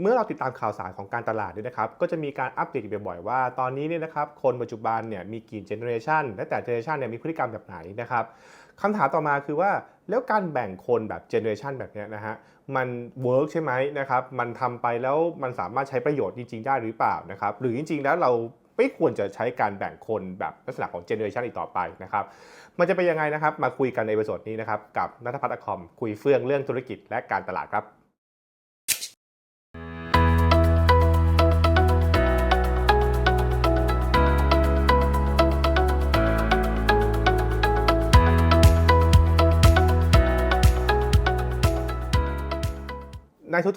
เมื่อเราติดตามข่าวสารของการตลาดเนี่ยนะครับก็จะมีการอัปเดตบ่อยๆ ว่าตอนนี้เนี่ยนะครับคนปัจจุบันเนี่ยมีกี่เจเนอเรชันและแต่เจเนอเรชันเนี่ยมีพฤติกรรมแบบไหนนะครับคำถามต่อมาคือว่าแล้วการแบ่งคนแบบเจเนอเรชันแบบนี้นะฮะมันเวิร์กใช่ไหมนะครับมันทำไปแล้วมันสามารถใช้ประโยชน์จริง ๆ ได้หรือเปล่านะครับหรือจริง ๆ แล้วเราไม่ควรจะใช้การแบ่งคนแบบลักษณะของเจเนอเรชันอีกต่อไปนะครับ มันจะเป็นยังไงนะครับ มาคุยกันในบทสดนี้นะครับ กับนัทพัฒน์อคอม คุยเฟื่องเรื่องธุรกิจและการตลาดครับ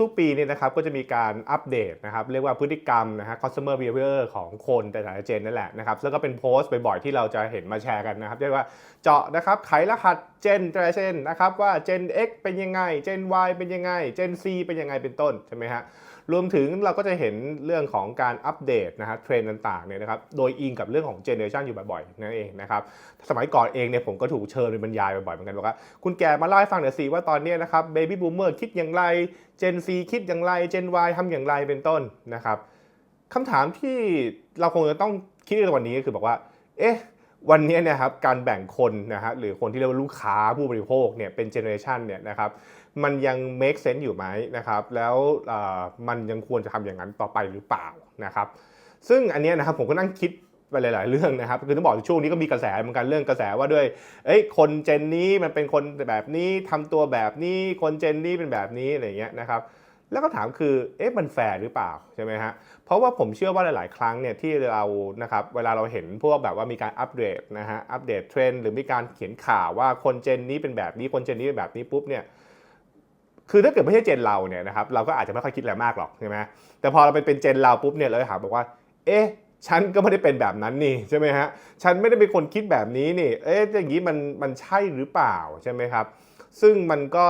ทุกๆ ปีเนี่ยนะครับก็จะมีการอัปเดตนะครับเรียกว่าพฤติกรรมนะฮะ customer behavior ของคนแต่ละเจนนั่นแหละนะครับแล้วก็เป็นโพสต์บ่อยๆที่เราจะเห็นมาแชร์กันนะครับเรียกว่าเจาะนะครับไขรหัสเจนแต่ละเจนนะครับว่า Gen X เป็นยังไง Gen Y เป็นยังไง Gen C เป็นยังไงเป็นต้นใช่ไหมฮะ รวมถึงเราก็จะเห็นเรื่องของการอัปเดตนะฮะเทรนด์ต่างๆเนี่ยนะครับโดยอิงกับเรื่องของเจเนอเรชันอยู่บ่อยๆนั่นเองนะครับสมัยก่อนเองเนี่ยผมก็ถูกเชิญไปบรรยายบ่อยๆเหมือนกันบอกว่าคุณแกมาเล่าให้ฟังหน่อยสิว่าตอนนี้นะครับเบบี้บูมเมอร์คิดอย่างไร Gen C คิดอย่างไร Gen Y ทำอย่างไรเป็นต้นนะครับคำถามที่เราคงจะต้องคิดในวันนี้ก็คือบอกว่า เอ๊ะวันนี้นยครับการแบ่งคนนะฮะหรือคนที่เรียกว่าลูกค้าผู้บริโภคเนี่ยเป็นเจเนอเรชันเนี่ยนะครับ มันยัง make sense อยู่ไหมนะครับแล้วมันยังควรจะทำอย่างนั้นต่อไปหรือเปล่านะครับซึ่งอันนี้นะครับผมก็นั่งคิดไปหลาย ๆ เรื่องนะครับคือต้องบอกช่วงนี้ก็มีกระแสเหมือนกันเรื่องกระแสว่าด้วยเอ้ยคนเจนนี้มันเป็นคนแบบนี้ทำตัวแบบนี้คนเจนนี้เป็นแบบนี้อะไรเงี้ยนะครับแล้วก็ถามคือเอ๊ะมันแฟร์หรือเปล่าใช่ไหมฮะเพราะว่าผมเชื่อว่าหลาย ๆ ครั้งเนี่ยที่เรานะครับเวลาเราเห็นพวกแบบว่ามีการอัปเดตนะฮะอัปเดตเทรนด์หรือมีการเขียนข่าวว่าคนเจนนี้เป็นแบบนี้คนเจนนี้เป็นแบบนี้ปุ๊บเนี่ย คือถ้าเกิดไม่ใช่เจนเราเนี่ยนะครับเราก็อาจจะไม่ค่อยคิดอะไรมากหรอกใช่ไหมแต่พอเราไปเป็นเจนเราปุ๊บเนี่ยเราจะถามบอกว่า เอ๊ะฉันก็ไม่ได้เป็นแบบนั้นนี่ใช่ไหมฮะฉันไม่ได้เป็นคนคิดแบบนี้นี่ เอ๊ะอย่างนี้มันมันใช่หรือเปล่าใช่ไหมครับซึ่งมันก็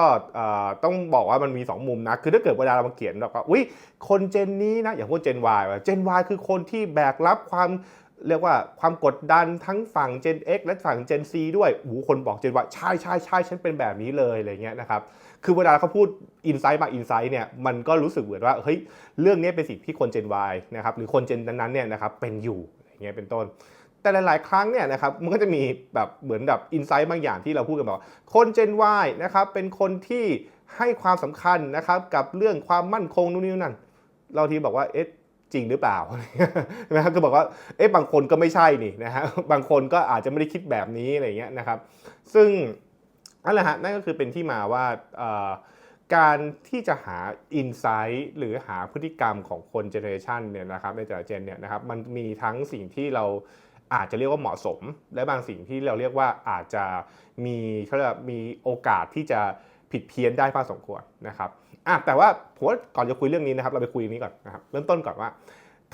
ต้องบอกว่ามันมี 2 มุมนะ คือถ้าเกิดเวลาเรามาเขียนเราก็อุ้ยคนเจนนี้นะ อย่างพวกเจน Y เจน Y คือคนที่แบกรับความเรียกว่าความกดดันทั้งฝั่ง Gen X และฝั่ง Gen C ด้วยโอ้โหคนบอก Gen Y ใช่ใช่ใช่ฉันเป็นแบบนี้เลยอะไรเงี้ยนะครับ คือเวลาเขาพูด insight มา insight เนี่ยมันก็รู้สึกเหมือนว่าเฮ้ยเรื่องนี้เป็นสิ่งที่คน Gen Y นะครับหรือคน Gen นั้นๆเนี่ยนะครับเป็นอยู่อะไรเงี้ยเป็นต้น แต่หลาย ๆ ครั้งเนี่ยนะครับมันก็จะมีแบบเหมือนแบบอินไซต์บางอย่างที่เราพูดกันบอกว่าคน Gen Y นะครับเป็นคนที่ให้ความสำคัญนะครับกับเรื่องความมั่นคงนู่นนี่นั่น เราทีบอกว่าเอ๊ะจริงหรือเปล่านะครับก็บอกว่าเอ๊ะบางคนก็ไม่ใช่นี่นะฮะบางคนก็อาจจะไม่ได้คิดแบบนี้อะไรเงี้ยนะครับ ซึ่ง นั่นแหละฮะนั่นก็คือเป็นที่มาว่าการที่จะหาอินไซต์หรือหาพฤติกรรมของคนเจเนอเรชันเนี่ยนะครับในแต่ละเจนเนี่ยนะครับมันมีทั้งสิ่งที่เราอาจจะเรียกว่าเหมาะสม และบางสิ่งที่เราเรียกว่าอาจจะมีเขาเรียกมีโอกาสที่จะผิดเพี้ยนได้พอสมควรนะครับอะแต่ว่าผมว่าก่อนจะคุยเรื่องนี้นะครับเราไปคุยนี้ก่อนนะครับเริ่มต้นก่อนว่า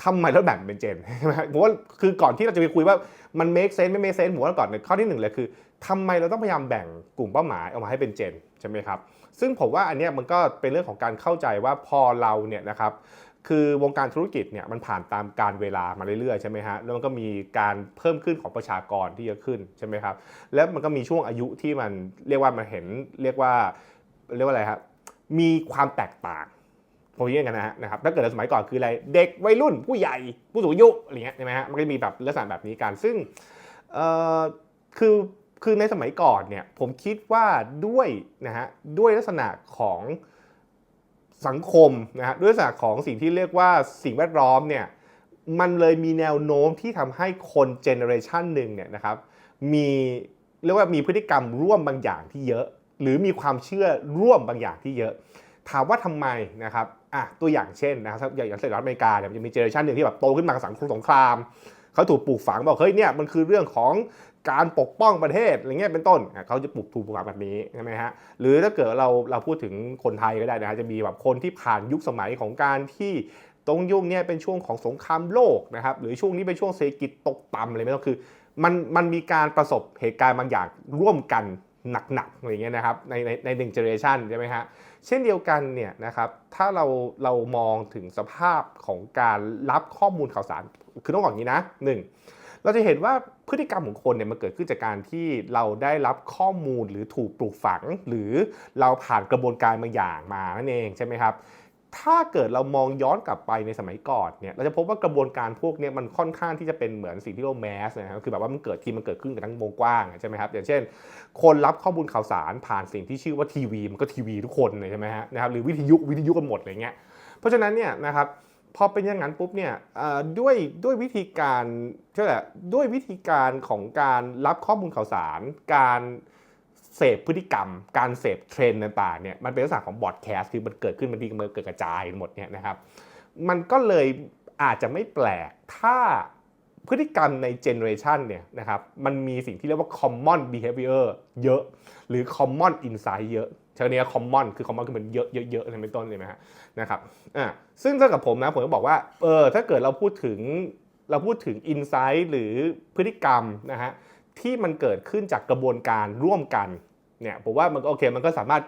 ทำไมเราแบ่งเป็นเจนใช่ไหมผมว่าคือก่อนที่เราจะไปคุยว่ามัน make sense ไม่ make sense ผมว่าก่อนข้อที่หนึ่งเลยคือ ทำไมเราต้องพยายามแบ่งกลุ่มเป้าหมายออกมาให้เป็นเจนใช่ไหมครับซึ่งผมว่าอันนี้มันก็เป็นเรื่องของการเข้าใจว่าพอเราเนี่ยนะครับคือวงการธุรกิจเนี่ยมันผ่านตามการเวลามาเรื่อยๆใช่ไหมฮะแล้วมันก็มีการเพิ่มขึ้นของประชากรที่เยอะขึ้นใช่ไหมครับแล้วมันก็มีช่วงอายุที่มันเรียกว่ามันเห็นเรียกว่าเรียกว่าอะไรครับมีความแตกต่างผมเรียกกันนะฮะนะครับถ้าเกิดในสมัยก่อนคืออะไรเด็กวัยรุ่นผู้ใหญ่ผู้สูงอายุอะไรเงี้ยใช่ไหมฮะมันก็มีแบบลักษณะแบบนี้กันซึ่งเอ่อคือ คือในสมัยก่อนเนี่ยผมคิดว่าด้วยนะฮะด้วยลักษณะของสังคมนะฮะด้วยลักษณะของสิ่งที่เรียกว่าสิ่งแวดล้อมเนี่ยมันเลยมีแนวโน้มที่ทำให้คนเจเนอเรชันหนึ่งเนี่ยนะครับมีเรียกว่ามีพฤติกรรมร่วมบางอย่างที่เยอะ หรือมีความเชื่อร่วมบางอย่างที่เยอะ ถามว่าทำไมนะครับอะตัวอย่างเช่นนะครับอย่างอย่างสหรัฐอเมริกาเนี่ยมันจะมีเจเนอเรชันหนึ่งที่แบบโตขึ้นมากับสังคมสงครามเขาถูกปลูกฝังบอกเฮ้ยเนี่ยมันคือเรื่องของ การปกป้องประเทศอะไรเงี้ยเป็นต้นเขาจะปลูกถูกปลูกฝังแบบนี้ใช่ไหมฮะหรือถ้าเกิดเราเราพูดถึงคนไทยก็ได้นะฮะจะมีแบบคนที่ผ่านยุคสมัยของการที่ตรงยุคเนี้เป็นช่วงของสงครามโลกนะครับหรือช่วงนี้เป็นช่วงเศรษฐกิจตกต่ำอะไรไม่ต้องคือมันมันมีการประสบเหตุการณ์บางอย่างร่วมกันหนักๆอะไรเงี้ยนะครับในในในหนึ่งเจเนอเรชันใช่ไหมฮะเช่นเดียวกันเนี่ยนะครับถ้าเราเรามองถึงสภาพของการรับข้อมูลข่าวสารคือต้องบอกอย่างนี้นะหนึ่งเราจะเห็นว่า พฤติกรรมของคนเนี่ยมันเกิดขึ้นจากการที่เราได้รับข้อมูลหรือถูกปลูกฝัง หรือเราผ่านกระบวนการบางอย่างมานั่นเองใช่ไหมครับถ้าเกิดเรามองย้อนกลับไปในสมัยก่อนเนี่ยเราจะพบว่ากระบวนการพวกนี้มันค่อนข้างที่จะเป็นเหมือนสิ่งที่เราแมสนะครับคือแบบว่ามันเกิดทีมันเกิดขึ้นกับทั้งวงกว้างใช่ไหมครับอย่างเช่น คนรับข้อมูลข่าวสารผ่านสิ่งที่ชื่อว่าทีวีมันก็ทีวีทุกคนเลยใช่ไหมฮะนะครับหรือวิทยุวิทยุกันหมดอะไรเงี้ยเพราะฉะนั้นเนี่ยนะครับ พอเป็นอย่างนั้นปุ๊บเนี่ยด้วยด้วยวิธีการเชื่อแหละด้วยวิธีการของการรับข้อมูลข่าวสาร การเสพพฤติกรรม การเสพเทรนด์ต่างๆเนี่ยมันเป็นลักษณะของบอดแคสต์คือมันเกิดขึ้นมันดีมันเกิดกระจายหมดเนี่ยนะครับ มันก็เลยอาจจะไม่แปลกถ้าพฤติกรรมในเจเนอเรชันเนี่ยนะครับมันมีสิ่งที่เรียกว่า common behavior เยอะ หรือ common insight เยอะ เชนี้ common คือ common คือมันเยอะเยอะเยอะไรเป็นต้นเลยนะฮะนะครับอ่าซึ่งถ้ากับผมนะผมจะบอกว่าเออถ้าเกิดเราพูดถึงเราพูดถึง insight หรือพฤติกรรมนะฮะที่มันเกิดขึ้นจากกระบวนการร่วมกันเนี่ยผมว่ามันก็โอเคมันก็สามารถ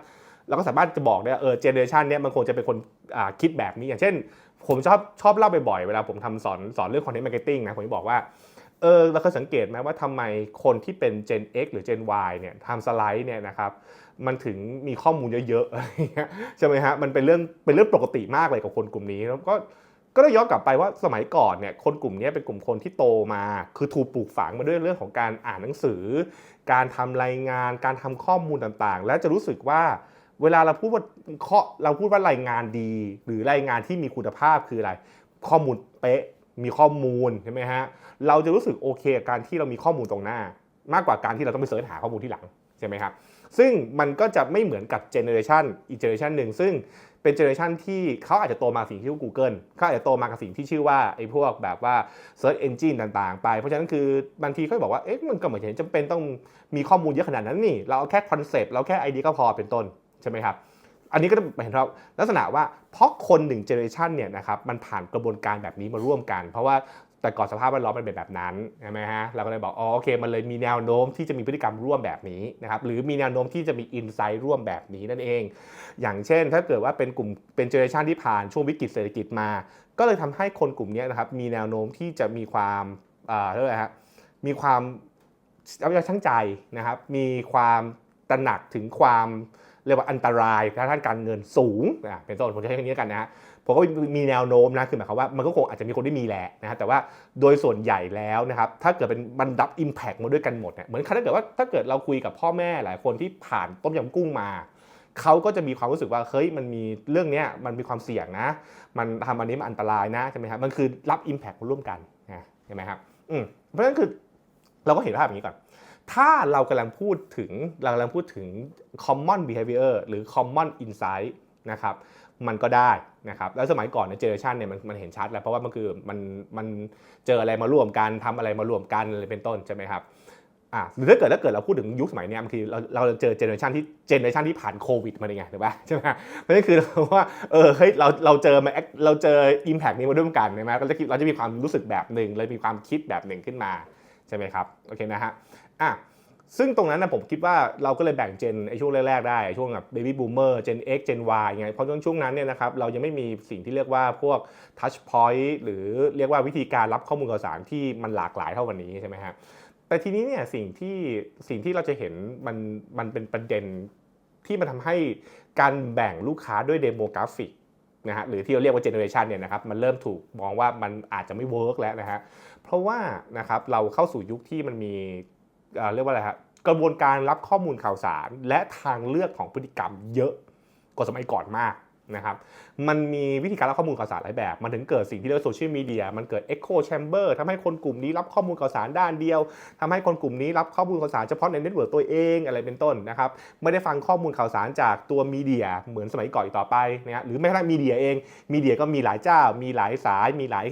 เราก็สามารถจะบอกได้ว่าเออเจเนอเรชันเนี้ยมันคงจะเป็นคนอ่าคิดแบบนี้อย่างเช่น ผมชอบชอบเล่าบ่อยๆเวลาผมทำสอนสอนเรื่อง content marketing นะผมจะบอกว่า เออเราเคยสังเกตไหมว่าทำไมคนที่เป็น Gen X หรือ Gen Y เนี่ยทำสไลด์เนี่ยนะครับมันถึงมีข้อมูลเยอะๆอะไรเงี้ยใช่ไหมฮะมันเป็นเรื่องเป็นเรื่องปกติมากเลยกับคนกลุ่มนี้แล้วก็ก็ได้ย้อนกลับไปว่าสมัยก่อนเนี่ยคนกลุ่มนี้เป็นกลุ่มคนที่โตมา คือถูกปลูกฝังมาด้วยเรื่องของการอ่านหนังสือ การทำรายงาน การทำข้อมูลต่างๆ และจะรู้สึกว่าเวลาเราพูดว่าข้อเราพูดว่ารายงานดี หรือรายงานที่มีคุณภาพคืออะไร ข้อมูลเป๊ะ มีข้อมูลใช่ไหมฮะเราจะรู้สึกโอเคกับการที่เรามีข้อมูลตรงหน้า มากกว่าการที่เราต้องไปเสิร์ชหาข้อมูลที่หลังใช่ไหมครับซึ่งมันก็จะไม่เหมือนกับเจเนอเรชันอีกเจเนอเรชันหนึ่งซึ่งเป็นเจเนอเรชันที่เขาอาจจะโตมาสิ่งที่ชื่อ Google เขาอาจจะโตมากับสิ่งที่ชื่อว่าไอ้พวกแบบว่า Search Engine ต่างๆ ไป เพราะฉะนั้นคือบางทีเขาบอกว่าเอ๊ะมันก็ไม่เห็นจำเป็นต้องมีข้อมูลเยอะขนาดนั้นนี่ เราเอาแค่คอนเซปต์เราแค่ไอเดียก็พอเป็นต้นใช่ไหมครับ อันนี้ก็จะเห็นเราลักษณะว่าเพราะคนหนึ่งเจเนอเรชันเนี่ยนะครับมันผ่านกระบวนการแบบนี้มาร่วมกัน เพราะว่าแต่ก่อนสภาพแวดล้อมมันเป็นแบบนั้นใช่ไหมฮะเราก็เลยบอกอ๋อโอเค มันเลยมีแนวโน้มที่จะมีพฤติกรรมร่วมแบบนี้นะครับหรือมีแนวโน้มที่จะมีอินไซต์ร่วมแบบนี้นั่นเอง อย่างเช่น ถ้าเกิดว่าเป็นกลุ่มเป็นเจเนอเรชันที่ผ่านช่วงวิกฤตเศรษฐกิจมา ก็เลยทำให้คนกลุ่มนี้นะครับมีแนวโน้มที่จะมีความเอ่อเรียกว่าอะไรฮะมีความเอาใจช่างใจนะครับมีความตระหนักถึงความ เรียกว่าอันตรายทางด้านการเงินสูงอะเป็นต้นผมจะใช้คำนี้กันนะฮะผมก็มีแนวโน้มนะคือหมายความว่ามันก็คงอาจจะมีคนที่มีแหละนะฮะแต่ว่าโดยส่วนใหญ่แล้วนะครับถ้าเกิดเป็นมันรับ Impact มาด้วยกันหมดเนี่ยเหมือนถ้าเกิดว่าถ้าเกิดเราคุยกับพ่อแม่หลายคนที่ผ่านต้มยำกุ้งมาเขาก็จะมีความรู้สึกว่าเฮ้ยมันมีเรื่องนี้มันมีความเสี่ยงนะ มันทำอันนี้มันอันตรายนะใช่ไหมครับมันคือรับ Impact มาร่วมกันนะใช่ไหมครับอืมเพราะฉะนั้นคือเราก็เห็นภาพอย่างนี้ก่อน ถ้าเรากำลังพูดถึงเรากำลังพูดถึง common behavior หรือ common insight นะครับมันก็ได้นะครับแล้วสมัยก่อนในเจเนอเรชันเนี่ยมันมันเห็นชัดแล้วเพราะว่ามันคือมันมันเจออะไรมาร่วมกันทำอะไรมารวมกันอะไรเป็นต้นใช่ไหมครับอ่าหรือถ้าเกิดถ้าเกิดเราพูดถึงยุคสมัยเนี้ยบางทีเราเราเจอเจเนอเรชันที่เจเนอเรชันที่ผ่านโควิดมาไงถูกป่ะใช่ไหมเพราะนั่นคือเราว่าเออเฮ้ยเราเราเจอมาเราเจอ impact นี้มาร่วมกันใช่ไหมเราจะคิดเราจะมีความรู้สึกแบบหนึ่งเลยมีความคิดแบบหนึ่งขึ้นมาใช่ไหมครับโอเคนะฮะ อะซึ่งตรงนั้นนะผมคิดว่าเราก็เลยแบ่งเจนไอ้ช่วงแรกๆได้ช่วงแบบ baby boomer gen x gen y ไงเพราะช่วงช่วงนั้นเนี่ยนะครับเรายังไม่มีสิ่งที่เรียกว่าพวก touch point หรือเรียกว่าวิธีการรับข้อมูลข่าวสารที่มันหลากหลายเท่าวันนี้ใช่ไหมฮะแต่ทีนี้เนี่ยสิ่งที่สิ่งที่เราจะเห็นมันมันเป็นประเด็นที่มันทำให้การแบ่งลูกค้าด้วยเดโมกราฟิกนะฮะหรือที่เราเรียกว่าเจเนอเรชันเนี่ยนะครับมันเริ่มถูกมองว่ามันอาจจะไม่เวิร์กแล้วนะฮะเพราะว่านะครับเราเข้าสู่ยุคที่มันมี เรียกว่าอะไรครับกระบวนการรับข้อมูลข่าวสาร และทางเลือกของพฤติกรรมเยอะกว่าสมัยก่อนมากนะครับ มันมีวิธีการรับข้อมูลข่าวสารหลายแบบ มันถึงเกิดสิ่งที่เรียกว่าโซเชียลมีเดีย มันเกิด Echo Chamber ทำให้คนกลุ่มนี้รับข้อมูลข่าวสารด้านเดียวทำให้คนกลุ่มนี้รับข้อมูลข่าวสารเฉพาะในเน็ตเวิร์กตัวเองอะไรเป็นต้นนะครับ ไม่ได้ฟังข้อมูลข่าวสารจากตัวมีเดียเหมือนสมัยก่อนอีกต่อไปนะฮะหรือแม้กระทั่งมีเดียเอง มีเดียก็มีหลายเจ้า มีหลายสาย มีหลาย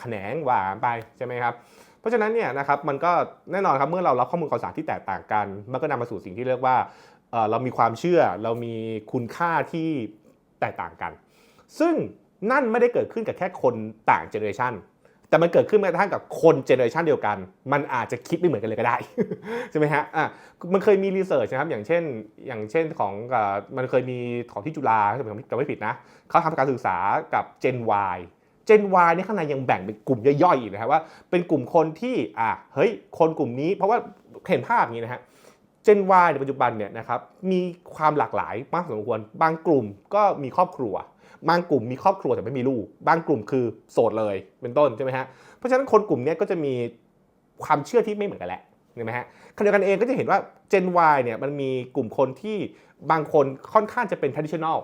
แขนงว่าไปใช่ไหมครับ เพราะฉะนั้นเนี่ยนะครับมันก็แน่นอนครับเมื่อเรารับข้อมูลข่าวสารที่แตกต่างกัน มันก็นำมาสู่สิ่งที่เรียกว่าเรามีความเชื่อเรามีคุณค่าที่แตกต่างกัน ซึ่งนั่นไม่ได้เกิดขึ้นกับแค่คนต่างเจเนอเรชันแต่มันเกิดขึ้นแม้กระทั่งกับคนเจเนอเรชันเดียวกัน มันอาจจะคิดไม่เหมือนกันเลยก็ได้ ใช่ไหมฮะอะมันเคยมีรีเสิร์ชนะครับอย่างเช่นอย่างเช่นของมันเคยมีของที่จุฬาถ้าผมจำไม่ผิดนะเขาทำการศึกษากับ Gen Y Gen Y นี่ยข้างในยังแบ่งเป็นกลุ่มย่อยๆอีกนะครับว่าเป็นกลุ่มคนที่อะเฮ้ยคนกลุ่มนี้ เพราะว่าเห็นภาพอย่างนี้นะฮะ Gen Y ในปัจจุบันเนี่ยนะครับมีความหลากหลายมากสมควรบางกลุ่มก็มีครอบครัว บางกลุ่มมีครอบครัวแต่ไม่มีลูก บางกลุ่มคือโสดเลยเป็นต้นใช่ไหมฮะเพราะฉะนั้นคนกลุ่มนี้ก็จะมีความเชื่อที่ไม่เหมือนกันแหละเห็นไหมฮะขณะเดียวกันเองก็จะเห็นว่า Gen Y เนี่ยมันมีกลุ่มคนที่บางคนค่อนข้างจะเป็น traditional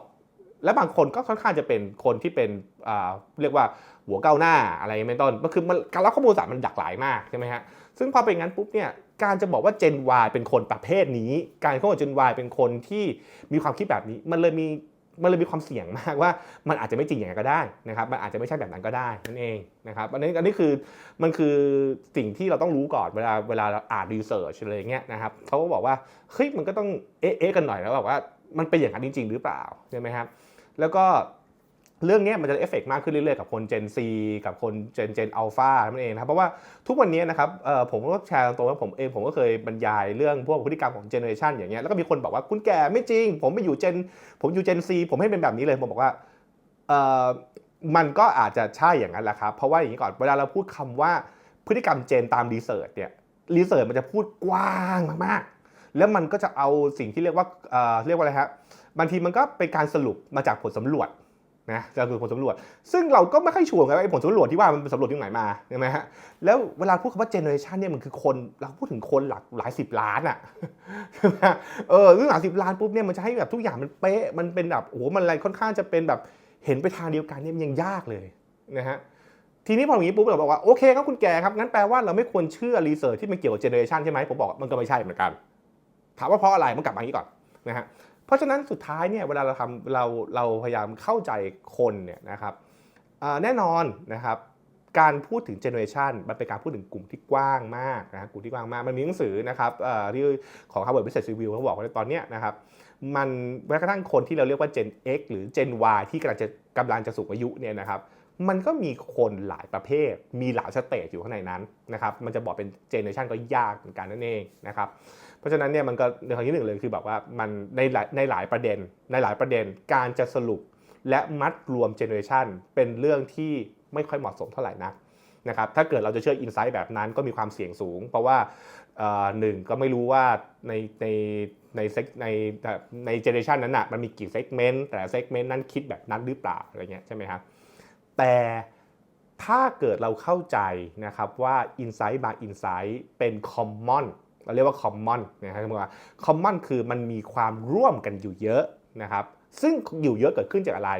และบางคนก็ค่อนข้างจะเป็นคนที่เป็นเรียกว่าหัวก้าวหน้าอะไรเป็นต้นก็คือมันการรับข้อมูลสารมันหลากหลายมากใช่ไหมฮะซึ่งพอเป็นงั้นปุ๊บเนี่ยการจะบอกว่า Gen Y เป็นคนประเภทนี้ การที่ว่า Gen Y เป็นคนที่มีความคิดแบบนี้ มันเลยมีมันเลยมีความเสี่ยงมากว่ามันอาจจะไม่จริงอย่างนั้นก็ได้นะครับมันอาจจะไม่ใช่แบบนั้นก็ได้นั่นเองนะครับอันนี้อันนี้คือมันคือสิ่งที่เราต้องรู้ก่อนเวลาเวลาเราอ่านรีเสิร์ชอะไรเงี้ยนะครับเขาก็บอกว่าเฮ้ยมันก็ต้องเอ๊ะเอ๊ะกันหน่อยแล้วแบบว่ามันเป็นอย่างนั้นจริง ๆ หรือเปล่าใช่ไหมครับ แล้วก็เรื่องนี้มันจะเอฟเฟกต์มากขึ้นเรื่อยๆ กับคน Gen Z กับคน Gen Gen Alpha นั่นเองนะครับ เพราะว่าทุกวันนี้นะครับผมก็แชร์ตรงๆว่าผมเองผมก็เคยบรรยายเรื่องพวกพฤติกรรมของ Generation อย่างเงี้ยแล้วก็มีคนบอกว่าคุณแก่ไม่จริง ผมไม่อยู่ Gen ผมอยู่ Gen Z ผมให้เป็นแบบนี้เลย ผมบอกว่ามันก็อาจจะใช่อย่างนั้นแหละครับ เพราะว่าอย่างนี้ก่อนเวลาเราพูดคำว่าพฤติกรรม Gen ตามรีเสิร์ชเนี่ยรีเสิร์ชมันจะพูดกว้างมากๆ แล้วมันก็จะเอาสิ่งที่เรียกว่าเรียกว่าอะไรครั บางทีมันก็เป็นการสรุปมาจากผลสำรวจนะจะคือผลสำรวจ ซึ่งเราก็ไม่ค่อยชัวร์ไงว่าไอ้ผลสำรวจที่ว่ามันเป็นสำรวจที่ไหนมาใช่ไหมฮะแล้วเวลาพูดคำว่าเจเนอเรชันเนี่ยมันคือคนเราพูดถึงคนหลักหลายสิบล้านอะใช่ไหมฮะเออเรื่องหลายสิบล้านปุ๊บเนี่ยมันจะให้แบบทุกอย่างมันเป๊ะมันเป็นแบบโอ้โหมันอะไรค่อนข้างจะเป็นแบบเห็นไปทางเดียวกันเนี่ยมันยังยากเลยนะฮะทีนี้พออย่างนี้ปุ๊บเราบอกว่าโอเคครับคุณแกครับงั้นแปลว่าเราไม่ควรเชื่อรีเสิร์ชที่มันเกี่ยวกับเจเนอเรชันใช่ไหมผมบอกมันก็ไม่ใช่เหมือนกัน ถามว่าเพราะอะไรมันกลับมาอย่างนี้ก่อนนะฮะ เพราะฉะนั้นสุดท้ายเนี่ยเวลาเราทำเราเราพยายามเข้าใจคนเนี่ยนะครับแน่นอนนะครับการพูดถึงเจเนอเรชันมันเป็นการพูดถึงกลุ่มที่กว้างมากนะกลุ่มที่กว้างมาก มันมีหนังสือนะครับที่ของ Harvard Business Review เขาบอกว่าตอนเนี้ยนะครับมันแม้กระทั่งคนที่เราเรียกว่า Gen X หรือ Gen Y ที่กำลังจะกำลังจะสูงอายุเนี่ยนะครับมันก็มีคนหลายประเภท มีหลายสเตจอยู่ข้างในนั้นนะครับมันจะบอกเป็นเจเนอเรชันก็ยากเหมือนกันนั่นเองนะครับ ราะฉะนั้นเนี่ยมันก็ในทางที่หนึ่งเลยคือแบบว่ามันในหลายในหลายประเด็น ในหลายประเด็นการจะสรุปและมัดรวมเจเนอเรชันเป็นเรื่องที่ไม่ค่อยเหมาะสมเท่าไหร่นักนะครับถ้าเกิดเราจะเชื่ออินไซต์แบบนั้นก็มีความเสี่ยงสูง เพราะว่าหนึ่งก็ไม่รู้ว่าในในในเซกในในเจเนอเรชันนั้นนะมันมีกี่เซกเมนต์แต่เซกเมนต์นั้นคิดแบบนั้นหรือเปล่าอะไรเงี้ยใช่ไหมครับแต่ถ้าเกิดเราเข้าใจนะครับว่า Insight บาง Insight เป็น Common เราเรียกว่า common นะครับว่า common คือมันมีความร่วมกันอยู่เยอะนะครับ ซึ่งอยู่เยอะเกิดขึ้นจากอะไร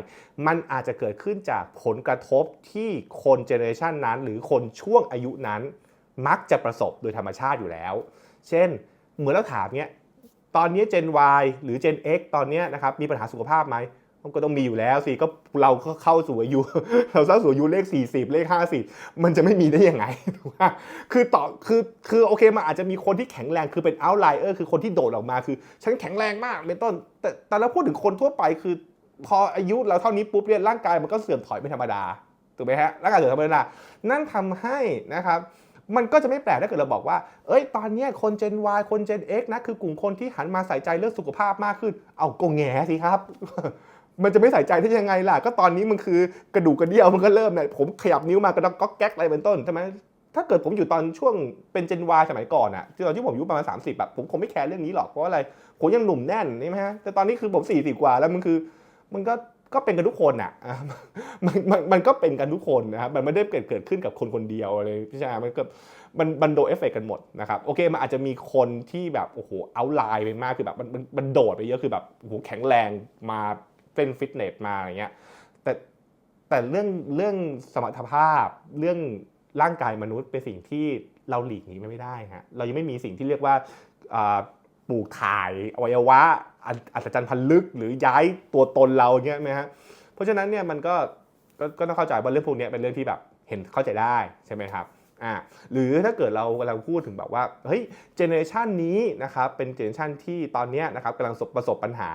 มันอาจจะเกิดขึ้นจากผลกระทบที่คนเจเนอเรชันนั้น หรือคนช่วงอายุนั้น มักจะประสบโดยธรรมชาติอยู่แล้ว เช่น เหมือนเราถามเนี้ย ตอนนี้ Gen Y หรือ Gen X ตอนนี้นะครับ มีปัญหาสุขภาพไหม ก็ต้องมีอยู่แล้วสิก็เราก็เข้าสู่อายุเราเข้าสู่อายุเลข 40 เลข 50 มันจะไม่มีได้ยังไงถูกไหมคือต่อคือคือโอเคมันอาจจะมีคนที่แข็งแรงคือเป็น outlier คือคนที่โดดออกมาคือ ฉันแข็งแรงมากเป็นต้น แต่แต่เราพูดถึงคนทั่วไปคือ พออายุเราเท่านี้ปุ๊บเนี่ยร่างกายมันก็เสื่อมถอยเป็นธรรมดาถูกไหมฮะร่างกายเสื่อมธรรมดานั่นทำให้นะครับมันก็จะไม่แปลกถ้าเกิดเราบอกว่า เอ้ย ตอนนี้คน Gen Y คน Gen X นะ คือกลุ่มคนที่หันมาใส่ใจเรื่องสุขภาพมากขึ้น เอาก็แง่สิครับ มันจะไม่ใส่ใจได้ยังไงล่ะ ก็ตอนนี้มันคือกระดูกกระเดี่ยวมันก็เริ่มเนี่ยผมขยับนิ้วมากระดอกก๊อกแก๊กอะไรเป็นต้นใช่ไหมถ้าเกิดผมอยู่ตอนช่วงเป็น Gen Y สมัยก่อนอะตอนที่ผมอายุประมาณ 30แบบผมคงไม่แคร์เรื่องนี้หรอกเพราะอะไรผมยังหนุ่มแน่นใช่ไหมฮะแต่ตอนนี้คือผม40กว่าแล้วมันคือมันก็ก็เป็นกันทุกคนอะมันมันมันก็เป็นกันทุกคนนะครับ มันไม่ได้เกิดเกิดขึ้นกับคนคนเดียวอะไรพี่ชายมันก็มันมันโดเอฟเฟกกันหมดนะครับ โอเค มันอาจจะมีคนที่แบบโอ้โหเอาไลน์ไปมากคือแบบมันมันโดดไปเยอะคือแบบโอ้โหแข็งแรงมา เต้นฟิตเนสมาอะไรเงี้ยแต่แต่เรื่องเรื่องสมรรถภาพ เรื่องร่างกายมนุษย์เป็นสิ่งที่เราหลีกหนีไม่ได้ฮะเรายังไม่มีสิ่งที่เรียกว่าปลูกถ่ายอวัยวะอัศจรรย์พันลึกหรือย้ายตัวตนเราเงี้ยไหมฮะเพราะฉะนั้นเนี่ยมันก็ก็ต้องเข้าใจว่าเรื่องพวกนี้เป็นเรื่องที่แบบเห็นเข้าใจได้ใช่ไหมครับ อ่าหรือถ้าเกิดเรากำลังพูดถึงแบบว่าเฮ้ยเจเนอเรชันนี้นะครับเป็นเจเนอเรชันที่ตอนนี้นะครับกำลังประสบปัญหา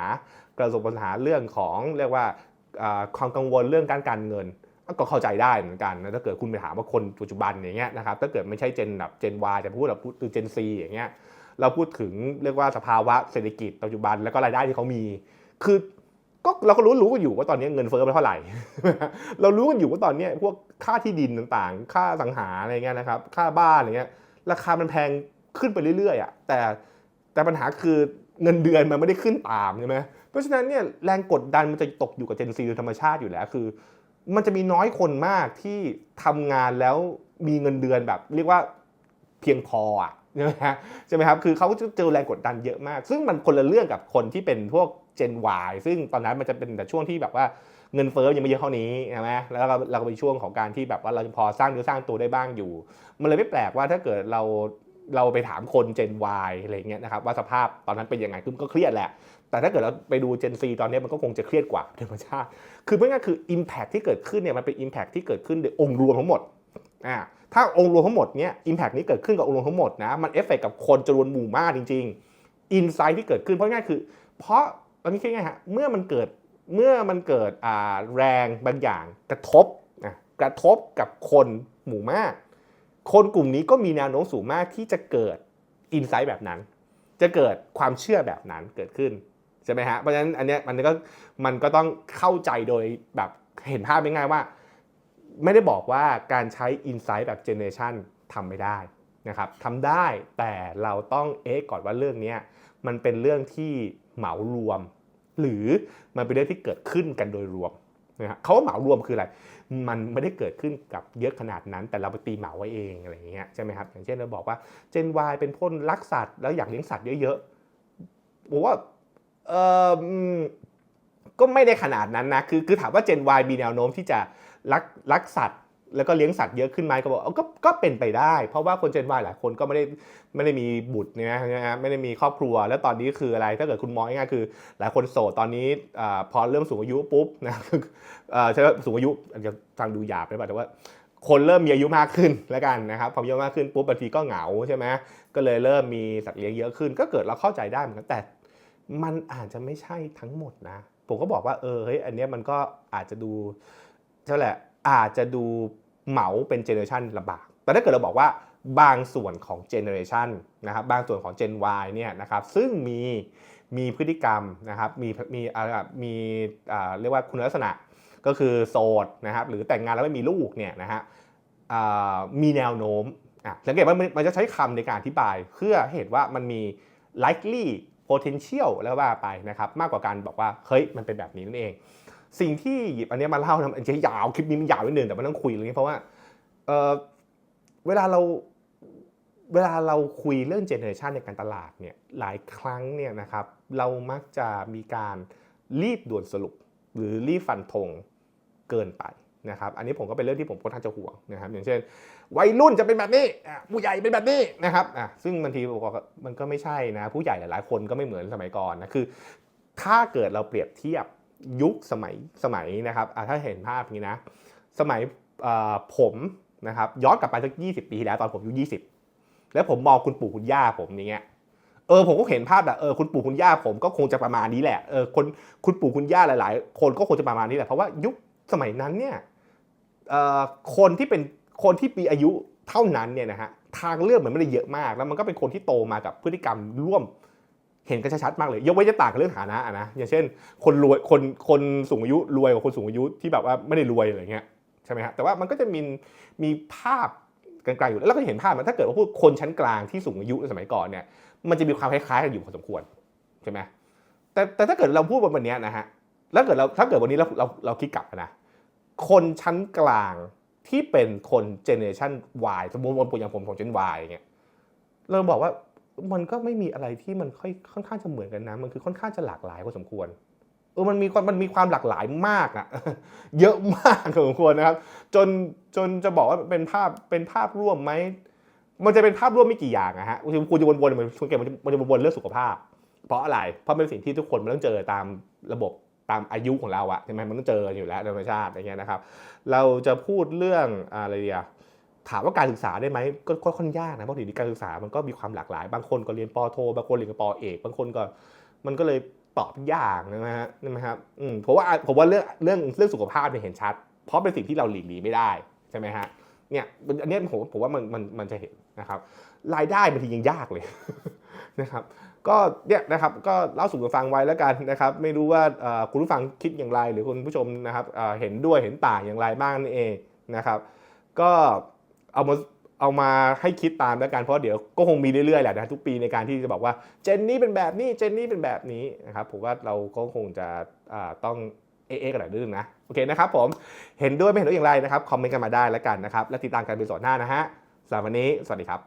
ประสบปัญหาเรื่องของเรียกว่าความกังวลเรื่องการการเงินก็เข้าใจได้เหมือนกันนะถ้าเกิดคุณไปถามว่าคนปัจจุบันอย่างเงี้ยนะครับถ้าเกิดไม่ใช่เจนแบบเจน Y แต่พูดแบบพูดคือเจน C อย่างเงี้ยเราพูดถึงเรียกว่าสภาวะเศรษฐกิจปัจจุบันแล้วก็รายได้ที่เขามี คือ ก็เราก็รู้รู้กันอยู่ว่าตอนนี้เงินเฟ้อไปเท่าไหร่ เรารู้กันอยู่ว่าตอนนี้พวกค่าที่ดินต่างๆ ค่าสังหาอะไรเงี้ยนะครับ ค่าบ้านอะไรเงี้ย ราคามันแพงขึ้นไปเรื่อยๆอะ แต่แต่ปัญหาคือเงินเดือนมันไม่ได้ขึ้นตามใช่ไหมเพราะฉะนั้นเนี่ยแรงกดดันมันจะตกอยู่กับ Gen Z โดยธรรมชาติอยู่แล้วคือ มันจะมีน้อยคนมากที่ทำงานแล้วมีเงินเดือนแบบ เรียกว่าเพียงพออะใช่ไหมฮะใช่ไหมครับ คือเขาจะเจอแรงกดดันเยอะมาก ซึ่งมันคนละเรื่องกับคนที่เป็นพวก Gen Y ซึ่งตอนนั้นมันจะเป็นแต่ช่วงที่แบบว่าเงินเฟ้อยังไม่เยอะเท่านี้ใช่ไหมแล้วเราเราก็เป็นช่วงของการที่แบบว่าเราพอสร้างเนื้อสร้างตัวได้บ้างอยู่ มันเลยไม่แปลกว่าถ้าเกิดเราเราไปถามคน Gen Y อะไรเงี้ยนะครับว่าสภาพตอนนั้นเป็นยังไงคือมันก็เครียดแหละ แต่ถ้าเกิดเราไปดู Gen Z ตอนนี้มันก็คงจะเครียดกว่าธรรมชาติ คือเพื่อนคือ Impact ที่เกิดขึ้นเนี่ยมันเป็น Impact ที่เกิดขึ้นโดยองค์รวมทั้งหมดอ่าถ้าองค์รวมทั้งหมดเนี่ย Impact นี้เกิดขึ้นกับองค์รวมทั้งหมดนะมันเอฟเฟกกับคนจำนวนหมู่มากจริงๆ Insight ที่เกิดขึ้นเพราะง่ายคือ เพราะ ตอนนี้คิดง่ายฮะเมื่อมันเกิดเมื่อมันเกิดแรงบางอย่างกระทบนะกระทบกับคนหมู่มาก คนกลุ่มนี้ก็มีแนวโน้มสูงมากที่จะเกิด Insight แบบนั้น จะเกิดความเชื่อแบบนั้นเกิดขึ้นใช่ไหมฮะเพราะฉะนั้นอันเนี้ยมันก็มันก็ต้องเข้าใจโดยแบบเห็นภาพง่ายๆว่า ไม่ได้บอกว่าการใช้ Insight แบบ Generation ทำไม่ได้นะครับทำได้แต่เราต้องเอ๊ะก่อนว่าเรื่องนี้มันเป็นเรื่องที่ เหมารวม หรือมันเป็นเรื่องที่เกิดขึ้นกันโดยรวมนะฮะเขาว่าเหมารวมคืออะไร มันไม่ได้เกิดขึ้นกับเยอะขนาดนั้น แต่เราไปตีเหมาไว้เองอะไรอย่างเงี้ยใช่ไหมครับ อย่างเช่นเราบอกว่า Gen Y เป็นพ่นรักสัตว์แล้วอยากเลี้ยงสัตว์เยอะๆผมว่าเออก็ไม่ได้ขนาดนั้นนะ คือคือถามว่า Gen Y มีแนวโน้มที่จะรักรักสัตว์ แล้วก็เลี้ยงสัตว์เยอะขึ้นไหมก็บอกก็ก็เป็นไปได้ เพราะว่าคน Gen Y หลายคนก็ไม่ได้ไม่ได้มีบุตรเนี่ยนะฮะไม่ได้มีครอบครัว แล้วตอนนี้คืออะไร ถ้าเกิดคุณมองง่ายๆคือ หลายคนโสดตอนนี้อาพอเริ่มสูงอายุปุ๊บนะอ่อใช่สูงอายุอาจจะฟังดูหยาบไปป่ะแต่ว่าคนเริ่มมีอายุมากขึ้นแล้วกันนะครับพออายุมากขึ้นปุ๊บบางทีก็เหงาใช่ไหมก็เลยเริ่มมีสัตว์เลี้ยงเยอะขึ้น ก็เกิดเราเข้าใจได้เหมือนกันแต่ มันอาจจะไม่ใช่ทั้งหมดนะ ผมก็บอกว่าเออเฮ้ยอันเนี้ยมันก็อาจจะดูใช่แหละอาจจะดู เหมาเป็นเจเนอเรชันลำบาก แต่ถ้าเกิดเราบอกว่าบางส่วนของเจเนอเรชันนะครับบางส่วนของ Gen Y เนี่ยนะครับซึ่งมีมีพฤติกรรมนะครับมีมีอ่ามีเรียกว่าคุณลักษณะก็คือโสดนะครับหรือแต่งงานแล้วไม่มีลูกเนี่ยนะฮะมีแนวโน้มสังเกตว่ามันจะใช้คำในการอธิบาย เพื่อเห็นว่ามันมี likely potential แล้วว่าไปนะครับมากกว่าการบอกว่าเฮ้ยมันเป็นแบบนี้นั่นเอง สิ่งที่หยิบอันนี้มาเล่านะมันจะยาวคลิปนี้มันยาวนิดนึงแต่มันต้องคุยเรื่องนี้เพราะว่าเออเวลาเราเวลาเราคุยเรื่องเจเนอเรชันในการตลาดเนี่ยหลายครั้งเนี่ยนะครับเรามักจะมีการรีบด่วนสรุป หรือรีบฟันธงเกินไปนะครับอันนี้ผมก็เป็นเรื่องที่ผมค่อนข้างจะห่วงนะครับอย่างเช่น วัยรุ่นจะเป็นแบบนี้ผู้ใหญ่เป็นแบบนี้นะครับอะซึ่งบางทีบอกว่ามันก็ไม่ใช่นะ ผู้ใหญ่หลายๆ คนก็ไม่เหมือนสมัยก่อนนะคือ ถ้าเกิดเราเปรียบเทียบ ยุคสมัยสมัยนะครับถ้าเห็นภาพนี้นะ สมัยผมนะครับย้อนกลับไปสัก20ปีที่แล้วตอนผมอายุ20แล้วผมมองคุณปู่คุณย่าผมอย่างเงี้ยเออผมก็เห็นภาพแบบเออคุณปู่คุณย่าผมก็คงจะประมาณนี้แหละเออคนคุณปู่คุณย่าหลาย ๆ คนก็คงจะประมาณนี้แหละเพราะว่ายุคสมัยนั้นเนี่ยเอ่อคนที่เป็นคนที่มีอายุเท่านั้นเนี่ยนะฮะทางเลือกมันไม่ได้เยอะมาก แล้วมันก็เป็นคนที่โตมากับพฤติกรรมร่วม เห็นกันชัดๆมากเลย ยกเว้นจะต่างกับเรื่องฐานะอะนะอย่างเช่น คนรวยคนคนสูงอายุรวยกว่าคนสูงอายุที่แบบว่าไม่ได้รวยอะไรเงี้ยใช่ไหมฮะแต่ว่ามันก็จะมีมีภาพกลางๆอยู่แล้วก็เห็นภาพมันถ้าเกิดว่าพูดคนชั้นกลางที่สูงอายุในสมัยก่อนเนี่ยมันจะมีความคล้ายๆกันอยู่พอสมควรใช่ไหมแต่แต่ถ้าเกิดเราพูดวันนี้นะฮะแล้วเกิดเราถ้าเกิดวันนี้เราเราเราคิดกลับนะคนชั้นกลางที่เป็นคนเจเนอเรชัน Y สมมติว่าอย่างผมของเจน Y อย่างเงี้ยเราบอกว่า มันก็ไม่มีอะไรที่มันค่อยค่อนข้างจะเหมือนกันนะ มันคือค่อนข้างจะหลากหลายพอสมควรเออมันมีความมันมีความหลากหลายมากอะเยอะมากพอสมควรนะครับ จนจนจะบอกว่าเป็นภาพเป็นภาพร่วมไหมมันจะเป็นภาพร่วมไม่กี่อย่างอะฮะคุณจะวนๆมันส่วนใหญ่มันจะมันจะวนๆเรื่องสุขภาพ เพราะอะไร เพราะเป็นสิ่งที่ทุกคนมันต้องเจอตามระบบตามอายุของเราอะใช่ไหมมันต้องเจออยู่แล้วธรรมชาติอะไรเงี้ยนะครับ เราจะพูดเรื่องอะไรเดีย ถามว่าการศึกษาได้ไหมก็ค่อนยากนะเพราะถึงการศึกษามันก็มีความหลากหลาย บางคนก็เรียนปโทบางคนเรียนปอเอกบางคนก็มันก็เลยตอบยากนะฮะนะฮะอืมผมว่าผมว่าเรื่องเรื่องเรื่องสุขภาพเนี่ยเห็นชัด เพราะเป็นสิ่งที่เราหลีกหนีไม่ได้ใช่ไหมฮะเนี่ยอันนี้ผมผมว่ามันมันมันจะเห็นนะครับ รายได้บางทียังยากเลยนะครับก็เนี่ยนะครับก็เล่าสู่กันฟังไว้แล้วกันนะครับไม่รู้ว่าคุณผู้ฟังคิดอย่างไร หรือคุณผู้ชมนะครับเห็นด้วยเห็นต่างอย่างไรบ้างนี่เองนะครับ ก็ เอามาเอามาให้คิดตามแล้วกันเพราะเดี๋ยวก็คงมีเรื่อยๆแหละนะทุกปีในการที่จะบอกว่าเจนนี่เป็นแบบนี้เจนนี่เป็นแบบนี้นะครับผมว่าเราก็คงจะต้องเอ๊ะกันหน่อยนึงนะโอเคนะครับผมเห็นด้วยไม่เห็นด้วยอย่างไรนะครับคอมเมนต์กันมาได้แล้วกันนะครับและติดตามกันเป็นสอนหน้านะฮะสำหรับวันนี้สวัสดีครับ